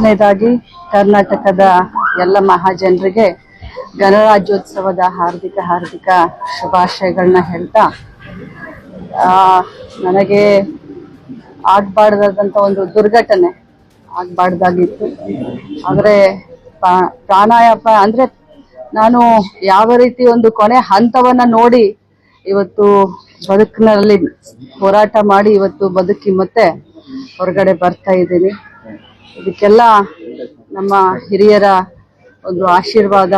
ಮೊದಲನೇದಾಗಿ ಕರ್ನಾಟಕದ ಎಲ್ಲ ಮಹಾಜನರಿಗೆ ಗಣರಾಜ್ಯೋತ್ಸವದ ಹಾರ್ದಿಕ ಹಾರ್ದಿಕ ಶುಭಾಶಯಗಳನ್ನ ಹೇಳ್ತಾ ನನಗೆ ಆಗ್ಬಾರ್ದಾದಂಥ ಒಂದು ದುರ್ಘಟನೆ ಆಗ್ಬಾರ್ದಾಗಿತ್ತು. ಆದರೆ ಪ್ರಾಣಾಯಾಮ ಅಂದರೆ ನಾನು ಯಾವ ರೀತಿ ಒಂದು ಕೊನೆ ಹಂತವನ್ನ ನೋಡಿ ಇವತ್ತು ಬದುಕಿನಲ್ಲಿ ಹೋರಾಟ ಮಾಡಿ ಇವತ್ತು ಬದುಕಿ ಮತ್ತೆ ಹೊರಗಡೆ ಬರ್ತಾ ಇದ್ದೀನಿ. ಇದಕ್ಕೆಲ್ಲ ನಮ್ಮ ಹಿರಿಯರ ಒಂದು ಆಶೀರ್ವಾದ,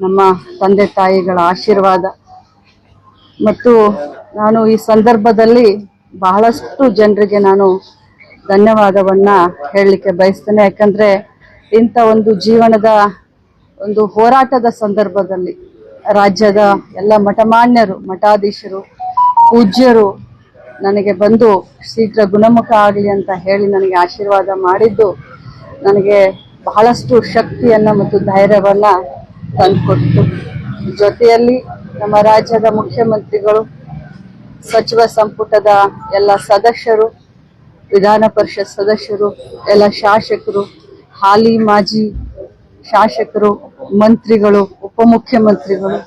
ನಮ್ಮ ತಂದೆ ತಾಯಿಗಳ ಆಶೀರ್ವಾದ. ಮತ್ತು ನಾನು ಈ ಸಂದರ್ಭದಲ್ಲಿ ಬಹಳಷ್ಟು ಜನರಿಗೆ ನಾನು ಧನ್ಯವಾದವನ್ನ ಹೇಳಲಿಕ್ಕೆ ಬಯಸ್ತೇನೆ. ಯಾಕಂದ್ರೆ ಇಂಥ ಒಂದು ಜೀವನದ ಒಂದು ಹೋರಾಟದ ಸಂದರ್ಭದಲ್ಲಿ ರಾಜ್ಯದ ಎಲ್ಲ ಮಠಮಾನ್ಯರು, ಮಠಾಧೀಶರು, ಪೂಜ್ಯರು ನನಗೆ ಬಂದು ಶೀಘ್ರ ಗುಣಮುಖ ಆಗಲಿ ಅಂತ ಹೇಳಿ ನನಗೆ ಆಶೀರ್ವಾದ ಮಾಡಿದ್ದು, ನನಗೆ ಬಹಳಷ್ಟು ಶಕ್ತಿಯನ್ನು ಮತ್ತು ಧೈರ್ಯವನ್ನು ತಂದುಕೊಟ್ಟು ಜೊತೆಯಲ್ಲಿ ನಮ್ಮ ರಾಜ್ಯದ ಮುಖ್ಯಮಂತ್ರಿಗಳು, ಸಚಿವ ಸಂಪುಟದ ಎಲ್ಲ ಸದಸ್ಯರು, ವಿಧಾನ ಪರಿಷತ್ ಸದಸ್ಯರು, ಎಲ್ಲ ಶಾಸಕರು, ಹಾಲಿ ಮಾಜಿ ಶಾಸಕರು, ಮಂತ್ರಿಗಳು, ಉಪಮುಖ್ಯಮಂತ್ರಿಗಳು,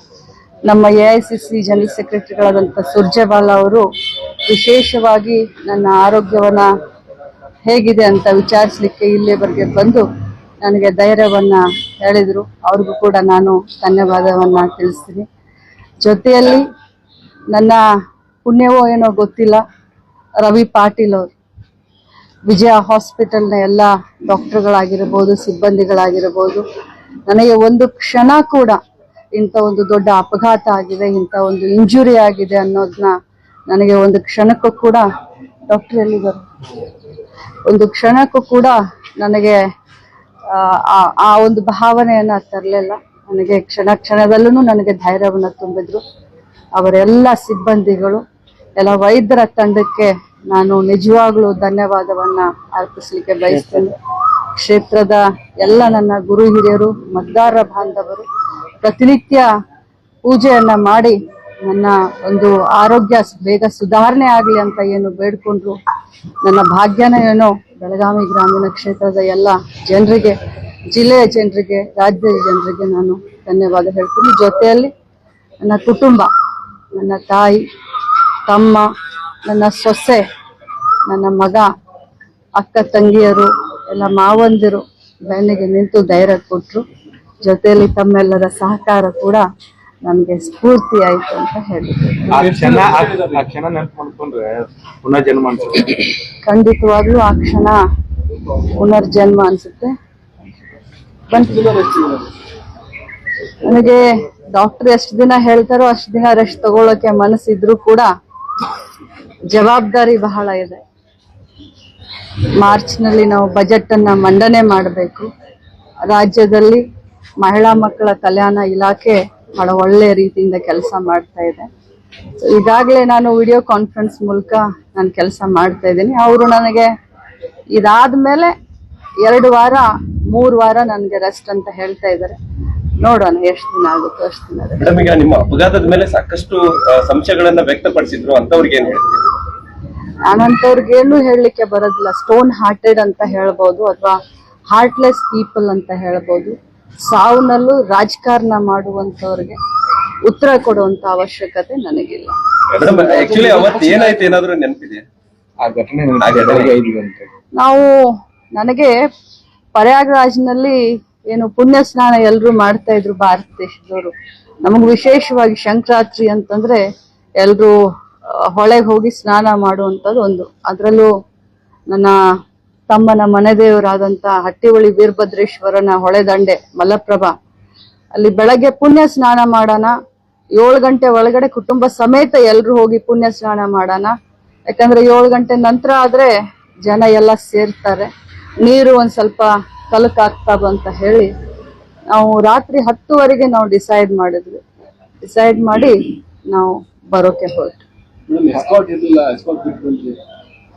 ನಮ್ಮ A I C C general ಸೆಕ್ರೆಟರಿಗಳಾದಂಥ Surjewala ಅವರು ವಿಶೇಷವಾಗಿ ನನ್ನ ಆರೋಗ್ಯವನ್ನು ಹೇಗಿದೆ ಅಂತ ವಿಚಾರಿಸಲಿಕ್ಕೆ ಇಲ್ಲಿವರೆಗೆ ಬಂದು ನನಗೆ ಧೈರ್ಯವನ್ನು ಹೇಳಿದರು. ಅವ್ರಿಗೂ ಕೂಡ ನಾನು ಧನ್ಯವಾದವನ್ನು ತಿಳಿಸ್ತೀನಿ. ಜೊತೆಯಲ್ಲಿ ನನ್ನ ಪುಣ್ಯವೋ ಏನೋ ಗೊತ್ತಿಲ್ಲ. ರವಿ ಪಾಟೀಲ್ ಅವರು. ವಿಜಯ ಹಾಸ್ಪಿಟಲ್ನ ಎಲ್ಲ ಡಾಕ್ಟರ್ಗಳಾಗಿರ್ಬೋದು, ಸಿಬ್ಬಂದಿಗಳಾಗಿರ್ಬೋದು. ನನಗೆ ಒಂದು ಕ್ಷಣ ಕೂಡ ಇಂಥ ಒಂದು ದೊಡ್ಡ ಅಪಘಾತ ಆಗಿದೆ, ಇಂಥ ಒಂದು ಇಂಜುರಿ ಆಗಿದೆ ಅನ್ನೋದನ್ನ ನನಗೆ ಒಂದು ಕ್ಷಣಕ್ಕೂ ಕೂಡ ಡಾಕ್ಟರ್ ಎಲ್ಲಿದ್ದಾರೆ? ಒಂದು ಕ್ಷಣಕ್ಕೂ ಕೂಡ ನನಗೆ ಆ, ಒಂದು ಭಾವನೆಯನ್ನ ತರಲಿಲ್ಲ. ನನಗೆ ಕ್ಷಣ ಕ್ಷಣದಲ್ಲೂ ನನಗೆ ಧೈರ್ಯವನ್ನು ತುಂಬಿದ್ರು. ಅವರೆಲ್ಲ ಸಿಬ್ಬಂದಿಗಳು ಎಲ್ಲ ವೈದ್ಯರ ತಂಡಕ್ಕೆ ನಾನು ನಿಜವಾಗ್ಲೂ ಧನ್ಯವಾದವನ್ನ ಅರ್ಪಿಸ್ಲಿಕ್ಕೆ ಬಯಸ್ತೇನೆ. ಕ್ಷೇತ್ರದ ಎಲ್ಲ ನನ್ನ ಗುರು ಹಿರಿಯರು ಮತದಾರರ ಬಾಂಧವರು ಪ್ರತಿನಿತ್ಯ ಪೂಜೆಯನ್ನ ಮಾಡಿ ನನ್ನ ಒಂದು ಆರೋಗ್ಯ ಬೇಗ ಸುಧಾರಣೆ ಆಗಲಿ ಅಂತ ಏನು ಬೇಡ್ಕೊಂಡ್ರು, ನನ್ನ ಭಾಗ್ಯನ ಏನೋ ಬೆಳಗಾವಿ ಗ್ರಾಮೀಣ ಕ್ಷೇತ್ರದ ಎಲ್ಲ ಜನರಿಗೆ, ಜಿಲ್ಲೆಯ ಜನರಿಗೆ, ರಾಜ್ಯದ ಜನರಿಗೆ ನಾನು ಧನ್ಯವಾದ ಹೇಳ್ತೀನಿ. ಜೊತೆಯಲ್ಲಿ ನನ್ನ ಕುಟುಂಬ, ನನ್ನ ತಾಯಿ, ತಮ್ಮ, ನನ್ನ ಸೊಸೆ, ನನ್ನ ಮಗ, ಅಕ್ಕ ತಂಗಿಯರು, ಎಲ್ಲ ಮಾವಂದಿರು, ಬೆನ್ನಿಗೆ ನಿಂತು ಧೈರ್ಯ ಕೊಟ್ಟರು ಜೊತೆಯಲ್ಲಿ ತಮ್ಮೆಲ್ಲರ ಸಹಕಾರ ಕೂಡ ನನಗೆ ಸ್ಫೂರ್ತಿ ಆಯ್ತು ಅಂತ ಹೇಳಿದ್ರು. ಖಂಡಿತವಾಗ್ಲೂ ಆ ಕ್ಷಣ ಪುನರ್ಜನ್ಮ ಅನ್ಸುತ್ತೆ. ನನಗೆ ಡಾಕ್ಟರ್ ಎಷ್ಟು ದಿನ ಹೇಳ್ತಾರೋ ಅಷ್ಟು ದಿನ ರೆಸ್ಟ್ ತಗೊಳ್ಳೋಕೆ ಮನಸ್ಸಿದ್ರು ಕೂಡ ಜವಾಬ್ದಾರಿ ಬಹಳ ಇದೆ. ಮಾರ್ಚ್ನಲ್ಲಿ ನಾವು ಬಜೆಟ್ ಅನ್ನ ಮಂಡನೆ ಮಾಡಬೇಕು. ರಾಜ್ಯದಲ್ಲಿ ಮಹಿಳಾ ಮಕ್ಕಳ ಕಲ್ಯಾಣ ಇಲಾಖೆ ಬಹಳ ಒಳ್ಳೆಯ ರೀತಿಯಿಂದ ಕೆಲಸ ಮಾಡ್ತಾ ಇದೆ. ಈಗಾಗಲೇ ನಾನು ವಿಡಿಯೋ ಕಾನ್ಫರೆನ್ಸ್ ಮೂಲಕ ನಾನು ಕೆಲಸ ಮಾಡ್ತಾ ಇದ್ದೀನಿ. ಅವರು ನನಗೆ ಇದಾದ್ಮೇಲೆ ಎರಡು ವಾರ ಮೂರು ವಾರ ನನಗೆ ರೆಸ್ಟ್ ಅಂತ ಹೇಳ್ತಾ ಇದ್ದಾರೆ. ನೋಡೋಣ ಎಷ್ಟು ದಿನ ಆಗುತ್ತೋ ಅಷ್ಟು ದಿನ. ಮೇಡಮ್ ಈಗ ನಿಮ್ಮ ಅಪಘಾತದ ಮೇಲೆ ಸಾಕಷ್ಟು ಸಂಶಯಗಳನ್ನ ವ್ಯಕ್ತಪಡಿಸಿದ್ರು ಅಂತವ್ರಿಗೆ ಏನ್ ನಾನಂತವ್ರಿಗೇನು ಹೇಳಲಿಕ್ಕೆ ಬರೋದಿಲ್ಲ. ಸ್ಟೋನ್ ಹಾರ್ಟೆಡ್ ಅಂತ ಹೇಳ್ಬೋದು ಅಥವಾ ಹಾರ್ಟ್ಲೆಸ್ ಪೀಪಲ್ ಅಂತ ಹೇಳ್ಬೋದು. ಸಾವುನಲ್ಲೂ ರಾಜಕಾರಣ ಮಾಡುವಂತವ್ರಿಗೆ ಉತ್ತರ ಕೊಡುವಂತ ಅವಶ್ಯಕತೆ ನನಗಿಲ್ಲ. ನಾವು ನನಗೆ ಪ್ರಯಾಗ್ರಾಜ್ನಲ್ಲಿ ಏನು ಪುಣ್ಯ ಸ್ನಾನ ಎಲ್ಲರೂ ಮಾಡ್ತಾ ಇದ್ರು ಭಾರತ ದೇಶದವರು ನಮಗ್ ವಿಶೇಷವಾಗಿ ಸಂಕ್ರಾಂತಿ ಅಂತಂದ್ರೆ ಎಲ್ರು ಹೊಳೆಗೆ ಹೋಗಿ ಸ್ನಾನ ಮಾಡುವಂತದ್ದು ಒಂದು. ಅದರಲ್ಲೂ ನನ್ನ ತಮ್ಮನ ಮನೆದೇವರಾದಂತಹ ಹಟ್ಟಿಹೊಳಿ ವೀರಭದ್ರೇಶ್ವರನ ಹೊಳೆದಂಡೆ ಮಲಪ್ರಭಾ. ಅಲ್ಲಿ ಬೆಳಗ್ಗೆ ಪುಣ್ಯ ಸ್ನಾನ ಮಾಡೋಣ. ಏಳು ಗಂಟೆ ಒಳಗಡೆ ಕುಟುಂಬ ಸಮೇತ ಎಲ್ರು ಹೋಗಿ ಪುಣ್ಯ ಸ್ನಾನ ಮಾಡೋಣ. ಯಾಕಂದ್ರೆ ಏಳು ಗಂಟೆ ನಂತರ ಆದ್ರೆ ಜನ ಎಲ್ಲ ಸೇರ್ತಾರೆ. ನೀರು ಒಂದ್ ಸ್ವಲ್ಪ ಕಲಕಾಗ್ತಾ ಅಂತ ಹೇಳಿ ನಾವು ರಾತ್ರಿ ಹತ್ತುವರೆಗೆ ನಾವು ಡಿಸೈಡ್ ಮಾಡಿದ್ವಿ. ಡಿಸೈಡ್ ಮಾಡಿ ನಾವು ಬರೋಕೆ ಹೊರಟು.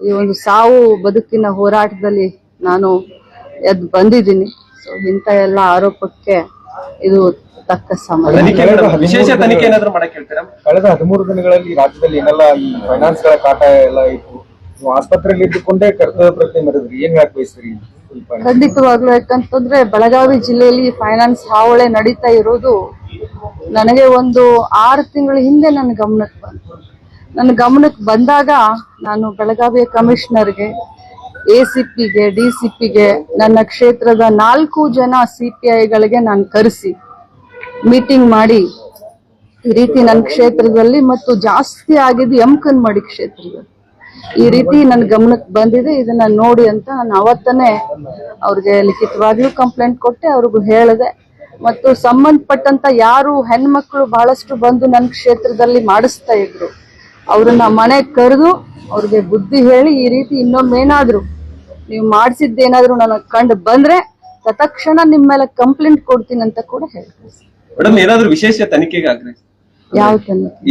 ಈ ಒಂದು ಸಾವು ಬದುಕಿನ ಹೋರಾಟದಲ್ಲಿ ನಾನು ಎದ್ ಬಂದಿದ್ದೀನಿ. ಸೊ ಇಂಥ ಎಲ್ಲ ಆರೋಪಕ್ಕೆ ಇದು ತಕ್ಕ ಸಮಯ. ವಿಶೇಷ ತನಿಖೆ ಏನಾದ್ರು ಮಾಡಕ್ ಹೇಳ್ತೀರಾ? ಕಳೆದ ಹದಿಮೂರು ದಿನಗಳಲ್ಲಿ ರಾಜ್ಯದಲ್ಲಿ ಏನೆಲ್ಲ ಈ ಫೈನಾನ್ಸ್ಗಳ ಕಾಟ ಎಲ್ಲ ಇತ್ತು? ನೀವು ಆಸ್ಪತ್ರೆಯಲ್ಲಿ ಇದ್ದುಕೊಂಡೇ ಕರ್ತವ್ಯ ಪ್ರತಿ ಮೆರೆದ್ರಿ. ಏನ್ ಹೇಳಕ್ ಬಯಸ್ತೀರಿ ಖಂಡಿತವಾಗ್ಲೂ ಯಾಕಂತಂದ್ರೆ ಬೆಳಗಾವಿ ಜಿಲ್ಲೆಯಲ್ಲಿ ಫೈನಾನ್ಸ್ ಹಾವಳೆ ನಡೀತಾ ಇರೋದು ನನಗೆ ಒಂದು ಆರು ತಿಂಗಳ ಹಿಂದೆ ನನ್ನ ಗಮನಕ್ಕೆ ಬಂತು. ನನ್ನ ಗಮನಕ್ಕೆ ಬಂದಾಗ ನಾನು ಬೆಳಗಾವಿ ಕಮಿಷನರ್ಗೆ ಎ ಸಿ ಪಿಗೆ ಡಿ ಸಿ ಪಿಗೆ ನನ್ನ ಕ್ಷೇತ್ರದ ನಾಲ್ಕು ಜನ ಸಿ ಪಿ ಐಗಳಿಗೆ ನಾನು ಕರೆಸಿ, ಮೀಟಿಂಗ್ ಮಾಡಿ, ಈ ರೀತಿ ನನ್ನ ಕ್ಷೇತ್ರದಲ್ಲಿ ಮತ್ತು ಜಾಸ್ತಿ ಆಗಿದ್ದು ಯಮಕನ್ಮಡಿ ಕ್ಷೇತ್ರದಲ್ಲಿ. ಈ ರೀತಿ ನನ್ನ ಗಮನಕ್ಕೆ ಬಂದಿದೆ. ಇದನ್ನ ನೋಡಿ ಅಂತ ನಾನು ಅವತ್ತನೇ ಅವ್ರಿಗೆ ಲಿಖಿತವಾಗ್ಲೂ ಕಂಪ್ಲೇಂಟ್ ಕೊಟ್ಟೆ. ಅವ್ರಿಗೂ ಹೇಳಿದೆ. ಮತ್ತು ಸಂಬಂಧಪಟ್ಟಂತ ಯಾರು ಹೆಣ್ಮಕ್ಳು ಬಹಳಷ್ಟು ಬಂದು ನನ್ನ ಕ್ಷೇತ್ರದಲ್ಲಿ ಮಾಡಿಸ್ತಾ ಇದ್ರು. ಅವ್ರನ್ನ ಮನೆ ಕರೆದು ಅವ್ರಿಗೆ ಬುದ್ಧಿ ಹೇಳಿ ಈ ರೀತಿ ಇನ್ನೊಮ್ಮೇನಾದ್ರು ನೀವು ಮಾಡಿಸಿದ್ದೇನಾದ್ರೂ ನನಗೆ ಕಂಡು ಬಂದ್ರೆ ತತ್ಕ್ಷಣ ನಿಮ್ಮ ಮೇಲೆ ಕಂಪ್ಲೇಂಟ್ ಕೊಡ್ತೀನಿ ಅಂತ ಕೂಡ ಹೇಳ್ತೀನಿ. ಮೇಡಮ್ ಏನಾದ್ರು ವಿಶೇಷ ತನಿಖೆಗೆ ಆಗ್ರಹಿಸಿ ಯಾವ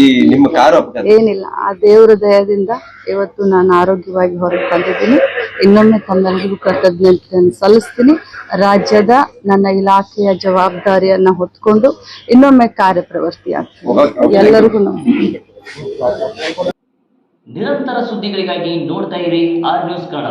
ಈ ನಿಮ್ಮ ಕಾರು ಅಪಘಾತ. ಏನಿಲ್ಲ ಆ ದೇವರ ದಯದಿಂದ ಇವತ್ತು ನಾನು ಆರೋಗ್ಯವಾಗಿ ಹೊರಗೆ ಬಂದಿದ್ದೀನಿ. ಇನ್ನೊಮ್ಮೆ ತಮ್ಮೆಲ್ಲರಿಗೂ ಕೃತಜ್ಞತೆಯನ್ನು ಸಲ್ಲಿಸ್ತೀನಿ. ರಾಜ್ಯದ ನನ್ನ ಇಲಾಖೆಯ ಜವಾಬ್ದಾರಿಯನ್ನ ಹೊತ್ಕೊಂಡು ಇನ್ನೊಮ್ಮೆ ಕಾರ್ಯಪ್ರವೃತ್ತಿ ಆಗ್ತೀನಿ ಎಲ್ಲರಿಗೂ ನಮಸ್ಕಾರ. ನಿರಂತರ ಸುದ್ದಿಗಳಿಗಾಗಿ ನೋಡ್ತಾ ಇರಿ ಆರ್ ನ್ಯೂಸ್ ಕನ್ನಡ.